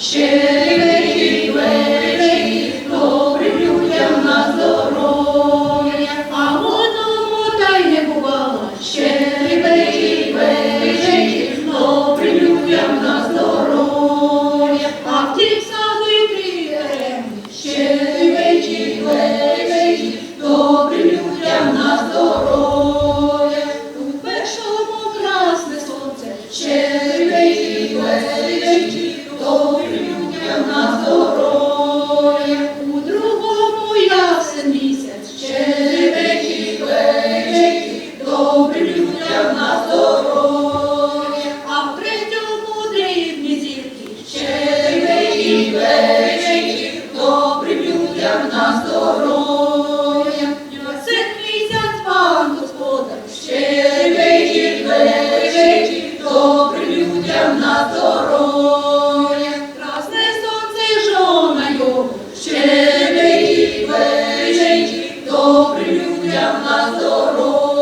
Щедрий вечір, добрим людям на а в одному не бувало. Щедрий вечір, добрим людям на здоров'я, а в тім приємні. Щедрий вечір, вечір, добрим людям на здоров'я. У першому красне сонце. речі, добрим людям на здоров'я. Красне сонце жоною, щебечі, вечері, добрим людям на здоров'я.